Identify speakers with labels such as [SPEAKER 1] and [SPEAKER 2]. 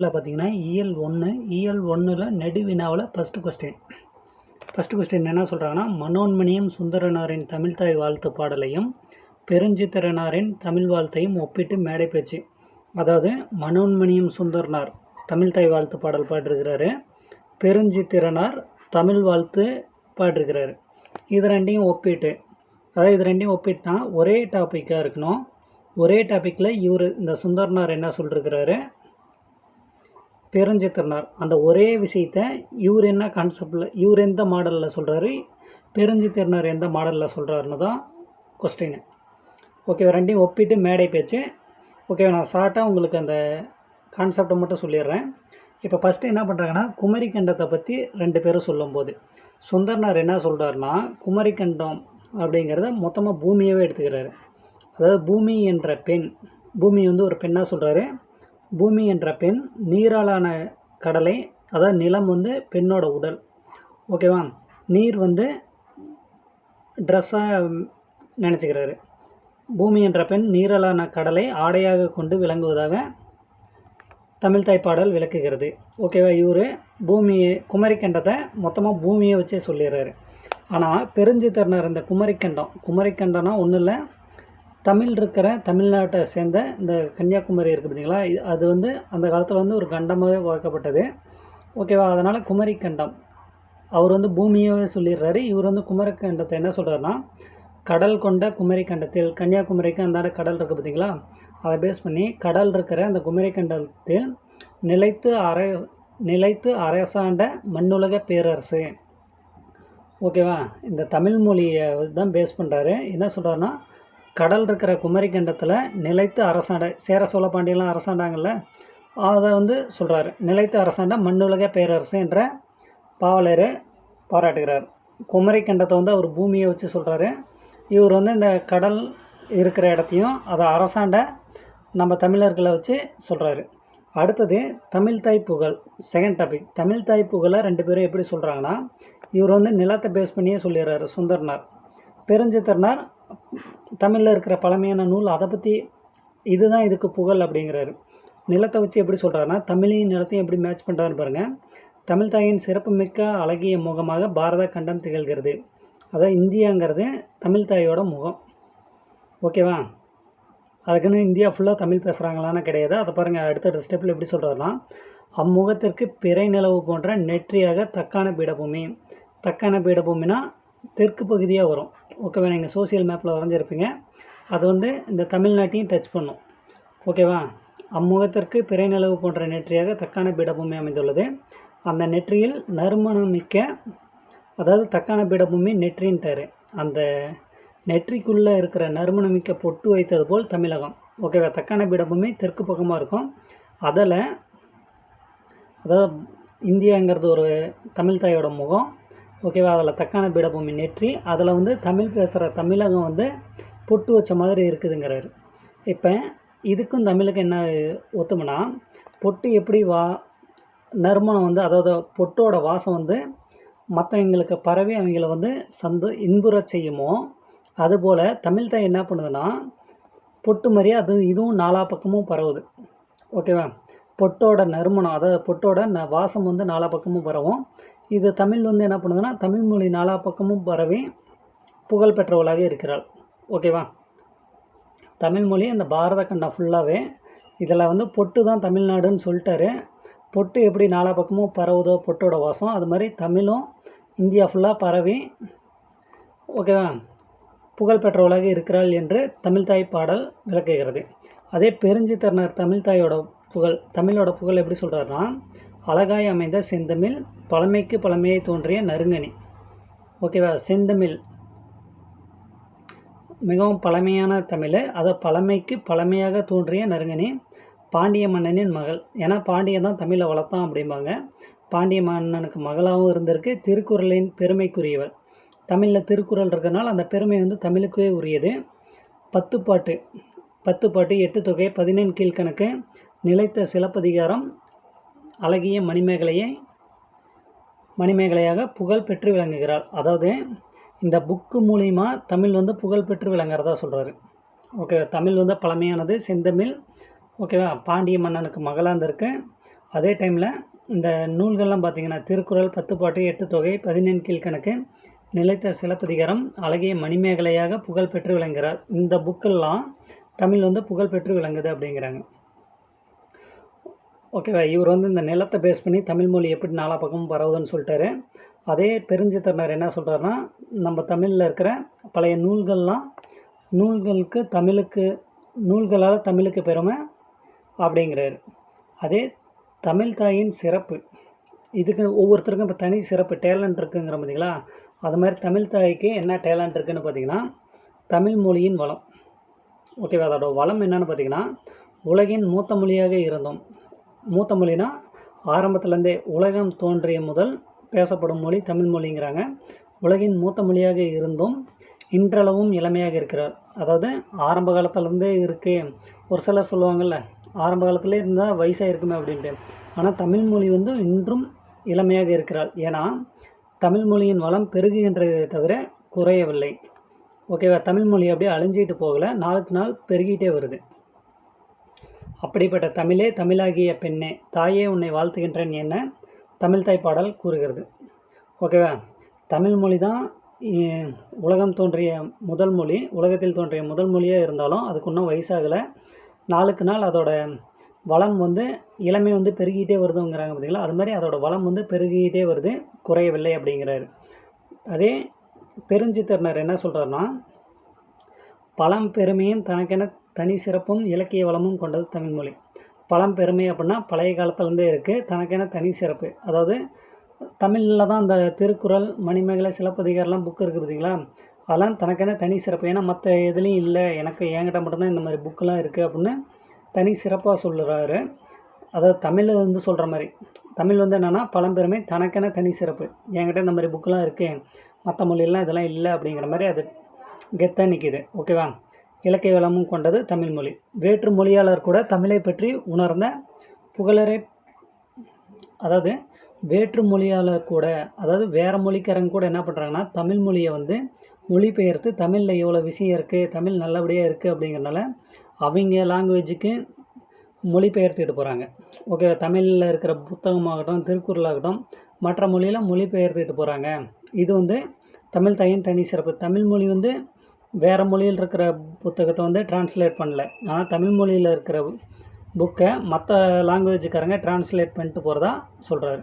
[SPEAKER 1] இதில் பார்த்தீங்கன்னா இயல் ஒன்று இயல் ஒன்றில் நெடுவினாவில் ஃபஸ்ட்டு கொஸ்டின் ஃபஸ்ட்டு கொஸ்டின் என்ன சொல்கிறாங்கன்னா மனோன்மணியம் சுந்தரனாரின் தமிழ்த்தாய் வாழ்த்து பாடலையும் பெருஞ்சித்திரனாரின் தமிழ் வாழ்த்தையும் ஒப்பிட்டு மேடை பேச்சு. அதாவது மனோன்மணியம் சுந்தரனார் தமிழ்த்தாய் வாழ்த்து பாடல் பாடிருக்கிறாரு பெருஞ்சித்திரனார் தமிழ் வாழ்த்து பாடிருக்கிறாரு இது ரெண்டையும் ஒப்பிட்டு அதாவது இது ரெண்டையும் ஒப்பிட்டா ஒரே டாப்பிக்காக இருக்கணும். ஒரே டாப்பிக்கில் இவர் இந்த சுந்தரனார் என்ன சொல்லிருக்கிறாரு? பெருஞ்சித்திரனார் அந்த ஒரே விஷயத்த இவர் என்ன கான்செப்டில் இவர் எந்த மாடலில் சொல்கிறாரு பெருஞ்சித்திரனார் எந்த மாடலில் சொல்கிறாருன்னு தான் கொஸ்டின் ஓகேவா ரெண்டையும் ஒப்பிட்டு மேடை பேச்சு. ஓகேவா நான் ஷார்ட்டாக உங்களுக்கு அந்த கான்செப்டை மட்டும் சொல்லிடுறேன். இப்போ ஃபஸ்ட்டு என்ன பண்ணுறாங்கன்னா குமரிக்கண்டத்தை பற்றி ரெண்டு பேரும் சொல்லும்போது. சுந்தர்னார் என்ன சொல்கிறாருன்னா குமரிக்கண்டம் அப்படிங்கிறத மொத்தமாக பூமியவே எடுத்துக்கிறாரு. அதாவது பூமி என்ற பெண் பூமி வந்து ஒரு பெண்ணாக சொல்கிறாரு பூமி என்ற பெண் நீராலான கடலை அதாவது நிலம் வந்து பெண்ணோட உடல். ஓகேவா நீர் வந்து ட்ரெஸ்ஸாக நினச்சிக்கிறாரு. பூமி என்ற பெண் நீரலான கடலை ஆடையாக கொண்டு விளங்குவதாக தமிழ் தாய்ப்பாடல் விளக்குகிறது. ஓகேவா இவர் பூமியை குமரிக்கண்டத்தை மொத்தமாக பூமியை வச்சே சொல்லிடுறாரு. ஆனால் பெருஞ்சித்தரனர் இந்த குமரிக்கண்டம் குமரிக்கண்டம்னா ஒன்றும் இல்லை தமிழ் இருக்கிற தமிழ்நாட்டை சேர்ந்த இந்த கன்னியாகுமரி இருக்குது பார்த்தீங்களா? அது வந்து அந்த காலத்தில் வந்து ஒரு கண்டமாகவே வழக்கப்பட்டது ஓகேவா? அதனால் குமரிக்கண்டம் அவர் வந்து பூமியவே சொல்லிடுறாரு. இவர் வந்து குமரிக்கண்டத்தை என்ன சொல்கிறாருன்னா கடல் கொண்ட குமரி கண்டத்தில் கன்னியாகுமரிக்கு அந்தாண்ட கடல் இருக்குது பார்த்தீங்களா? அதை பேஸ் பண்ணி கடல் இருக்கிற அந்த குமரிக்கண்டத்தில் நிலைத்து அர நிலைத்து அரசாண்ட மண்ணுலக பேரரசு. ஓகேவா? இந்த தமிழ் மொழியை தான் பேஸ் பண்ணுறாரு என்ன சொல்கிறாருன்னா கடல் இருக்கிற குமரிக்கண்டத்தில் நிலைத்து அரசாண்ட சேர சோழ பாண்டியெல்லாம் அரசாண்டாங்கல்ல அதை வந்து சொல்கிறாரு நிலைத்து அரசாண்ட மண்ணுலக பேரரசு என்ற பாவலர் பாராட்டுகிறார். குமரிக்கண்டத்தை வந்து அவர் பூமியை வச்சு சொல்கிறாரு இவர் வந்து இந்த கடல் இருக்கிற இடத்தையும் அதை அரசாண்ட நம்ம தமிழர்களை வச்சு சொல்கிறாரு அடுத்தது தமிழ் தாய் புகழ் செகண்ட் டாபிக் தமிழ் தாய் புகழை ரெண்டு பேரும் எப்படி சொல்கிறாங்கன்னா இவர் வந்து நிலத்தை பேஸ் பண்ணியே சொல்லிடுறாரு சுந்தர்னார். பெருஞ்சித்தர்னார் தமிழில் இருக்கிற பழமையான நூல் அதை பற்றி இதுதான் இதுக்கு புகழ் அப்படிங்கிறாரு. நிலத்தை வச்சு எப்படி சொல்கிறாருன்னா தமிழையும் நிலத்தையும் எப்படி மேட்ச் பண்ணுறாருன்னு பாருங்கள் தமிழ் தாயின் சிறப்புமிக்க அழகிய முகமாக பாரத கண்டம் திகழ்கிறது. அதான் இந்தியாங்கிறது தமிழ் தாயோட முகம். ஓகேவா அதுக்குன்னு இந்தியா ஃபுல்லாக தமிழ் பேசுகிறாங்களான்னு கிடையாது. அதை பாருங்கள் அடுத்தடுத்த ஸ்டெப்பில் எப்படி சொல்கிறாருன்னா அம்முகத்திற்கு பிறை நிலவு போன்ற நெற்றியாக தக்கான பீடபூமி. தக்கான பீடபூமினா தெற்கு பகுதியாக வரும். ஓகேவா? நீங்கள் சோசியல் மேப்பில் வரைஞ்சிருப்பீங்க. அது வந்து இந்த தமிழ்நாட்டையும் டச் பண்ணும். ஓகேவா? அம்முகத்திற்கு பிறை நிலவு போன்ற நெற்றியாக தக்கான பீடபூமி அமைந்துள்ளது. அந்த நெற்றியில் நறுமணம் மிக்க அதாவது தக்கான பீடபூமி நெற்றின்ட்டார் அந்த நெற்றிக்குள்ளே இருக்கிற நறுமணமிக்க பொட்டு வைத்தது போல் தமிழகம். ஓகேவா? தக்கான பீடபூமி தெற்கு பக்கமாக இருக்கும். அதில் அதாவது இந்தியாங்கிறது ஒரு தமிழ் தாயோட முகம். ஓகேவா? அதில் தக்கான பீடபூமி நெற்றி அதில் வந்து தமிழ் பேசுகிற தமிழகம் வந்து பொட்டு வச்ச மாதிரி இருக்குதுங்கிறாரு. இப்போ இதுக்கும் தமிழுக்கும் என்ன ஒத்துமைனா? பொட்டு எப்படி வா நறுமணம் வந்து அதாவது பொட்டோட வாசம் வந்து மற்றவங்களுக்கு பரவி அவங்கள வந்து சந்தோ இன்புற செய்யுமோ? அதுபோல் தமிழ் தாய் என்ன பண்ணுதுன்னா பொட்டு மாதிரியே அது இதுவும் நாலா பக்கமும் பரவுது. ஓகேவா? பொட்டோட நறுமணம் அதாவது பொட்டோட ந வாசம் வந்து நாலா பக்கமும் பரவும். இது தமிழ் வந்து என்ன பண்ணுதுன்னா தமிழ் மொழி நாலா பக்கமும் பரவி புகழ் பெற்றவளாக இருக்கிறாள். ஓகேவா தமிழ் மொழி அந்த பாரத கண்டம் ஃபுல்லாகவே இதில் வந்து பொட்டு தான் தமிழ்நாடுன்னு சொல்லிட்டாரு. பொட்டு எப்படி நாலா பக்கமும் பரவுதோ பொட்டோட வாசம் அது மாதிரி தமிழும் இந்தியா ஃபுல்லாக பரவி ஓகேவா புகழ் பெற்றவளாக இருக்கிறாள் என்று தமிழ்தாய் பாடல் விளக்குகிறது. அதே பெருஞ்சித்திரனார் தமிழ்தாயோட புகழ் தமிழோட புகழ் எப்படி சொல்கிறாருன்னா அழகாய் அமைந்த செந்தமிழ் பழமைக்கு பழமையை தோன்றிய நறுங்கனி. ஓகேவா செந்தமிழ். மிகவும் பழமையான தமிழ். அதை பழமைக்கு பழமையாக தோன்றிய நறுங்கனி. பாண்டிய மன்னனின் மகள். ஏன்னா பாண்டியன் தான் தமிழை வளர்த்தான் அப்படிம்பாங்க. பாண்டிய மன்னனுக்கு மகளாகவும் இருந்திருக்கு. திருக்குறளின் பெருமைக்குரியவள். தமிழில் திருக்குறள் இருக்கிறனால அந்த பெருமை வந்து தமிழுக்கே உரியது. பத்து பாட்டு பத்து பாட்டு எட்டு தொகை பதினெண் கீழ்கணக்கு நிலைத்த சிலப்பதிகாரம் அழகிய மணிமேகலையை மணிமேகலையாக புகழ் பெற்று விளங்குகிறாள். அதாவது இந்த புக்கு மூலிமா தமிழ் வந்து புகழ் பெற்று விளங்குறதா சொல்கிறாரு ஓகே தமிழ் வந்து பழமையானது. செந்தமிழ் ஓகேவா பாண்டிய மன்னனுக்கு மகளாக இருந்திருக்கு அதே டைமில் இந்த நூல்கள்லாம் பார்த்தீங்கன்னா திருக்குறள் பத்துப்பாட்டு எட்டு தொகை பதினெண் கீழ்கணக்கு நிலைத்த சிலப்பதிகாரம் அழகிய மணிமேகலையாக புகழ் பெற்று விளங்குகிறார். இந்த புக்கெல்லாம் தமிழ் வந்து புகழ் பெற்று விளங்குது அப்படிங்கிறாங்க. ஓகேவா இவர் வந்து இந்த நிலத்தை பேஸ் பண்ணி தமிழ் மொழி எப்படி நாலா பக்கமும் பரவுதுன்னு சொல்லிட்டாரு. அதே பெருஞ்சித்திரனார் என்ன சொல்கிறாருன்னா நம்ம தமிழில் இருக்கிற பழைய நூல்கள்லாம் நூல்களுக்கு தமிழுக்கு நூல்களால் தமிழுக்கு பெருமை அப்படிங்கிறாரு. அதே தமிழ் தாயின் சிறப்பு. இதுக்கு ஒவ்வொருத்தருக்கும் இப்போ தனி சிறப்பு டேலண்ட் இருக்குங்கிற பார்த்தீங்களா அது மாதிரி தமிழ் தாய்க்கு என்ன டேலண்ட் இருக்குதுன்னு பார்த்தீங்கன்னா தமிழ் மொழியின் வளம். ஓகேவா அதோட வளம் என்னென்னு பார்த்தீங்கன்னா உலகின் மூத்த மொழியாக இருந்தோம் மூத்த மொழினா ஆரம்பத்துலேருந்தே உலகம் தோன்றிய முதல் பேசப்படும் மொழி தமிழ் மொழிங்கிறாங்க. உலகின் மூத்த மொழியாக இருந்தும் இன்றளவும் இளமையாக இருக்கிறார். அதாவது ஆரம்ப காலத்துலேருந்தே இருக்குது ஒரு சிலர் சொல்லுவாங்கள்ல ஆரம்ப காலத்துலேயே இருந்தால் வயசாக இருக்குமே அப்படின்ட்டு. ஆனால் தமிழ் மொழி வந்து இன்றும் இளமையாக இருக்கிறாள் ஏன்னா தமிழ் மொழியின் வளம் பெருகுகின்றதை தவிர குறையவில்லை. ஓகேவா? தமிழ் மொழி அப்படியே அழிஞ்சிக்கிட்டு போகலை. நாளுக்கு நாள் பெருகிட்டே வருது. அப்படிப்பட்ட தமிழே தமிழாகிய பெண்ணே தாயே உன்னை வாழ்த்துகின்றேன் என்ன தமிழ் தாய் பாடல் கூறுகிறது ஓகேவா தமிழ் மொழி தான் உலகம் தோன்றிய முதல் மொழி. உலகத்தில் தோன்றிய முதல் மொழியாக இருந்தாலும் அதுக்கு இன்னும் வயசாகலை. நாளுக்கு நாள் அதோட வளம் வந்து இளமை வந்து பெருகிட்டே வருதுங்கிறாங்க பார்த்தீங்களா அது மாதிரி அதோட வளம் வந்து பெருகிட்டே வருது குறையவில்லை அப்படிங்கிறாரு. அதே பெருஞ்சித்தர்னர் என்ன சொல்கிறாருன்னா பழம் பெருமையும் தனக்கென தனி சிறப்பும் இலக்கிய வளமும் கொண்டது தமிழ்மொழி பழம்பெருமை அப்படின்னா பழைய காலத்துலேருந்தே இருக்குது தனக்கென தனி சிறப்பு. அதாவது தமிழில் தான் அந்த திருக்குறள் மணிமேகலை சிலப்பதிகாரம்லாம் புக் இருக்குது பார்த்தீங்களா? அதெல்லாம் தனக்கென தனி சிறப்பு. ஏன்னா மற்ற எதுலேயும் இல்லை. எனக்கு என்கிட்ட மட்டும்தான் இந்த மாதிரி புக்கெலாம் இருக்குது அப்படின்னு தனி சிறப்பாக சொல்லுறாரு. அதாவது தமிழில் வந்து சொல்கிற மாதிரி. தமிழ் வந்து என்னென்னா பழம்பெருமை தனக்கென தனி சிறப்பு. என்கிட்ட இந்த மாதிரி புக்கெலாம் இருக்குது மற்ற மொழியெல்லாம் இதெல்லாம் இல்லை அப்படிங்கிற மாதிரி அது கெத்தாக நிற்கிது ஓகேவா இலக்கிய வளமும் கொண்டது தமிழ் மொழி. வேற்று மொழியாளர் கூட தமிழை பற்றி உணர்ந்த புகழரை அதாவது வேற்று மொழியாளர் கூட அதாவது வேறு மொழிக்காரங்க கூட என்ன பண்ணுறாங்கன்னா தமிழ் மொழியை வந்து மொழிபெயர்த்து தமிழில் எவ்வளோ விஷயம் இருக்குது தமிழ் நல்லபடியாக இருக்குது அப்படிங்கிறனால அவங்க லாங்குவேஜுக்கு மொழிபெயர்த்துட்டு போகிறாங்க ஓகே தமிழில் இருக்கிற புத்தகமாகட்டும் திருக்குறளாகட்டும் மற்ற மொழியில் மொழிபெயர்த்துட்டு போகிறாங்க இது வந்து தமிழ் தாயின் தனி சிறப்பு. தமிழ் மொழி வந்து வேறு மொழியில் இருக்கிற புத்தகத்தை வந்து டிரான்ஸ்லேட் பண்ணல. ஆனால் தமிழ் மொழியில் இருக்கிற புக்கை மற்ற லாங்குவேஜுக்காரங்க டிரான்ஸ்லேட் பண்ணிட்டு போகிறதா சொல்கிறாரு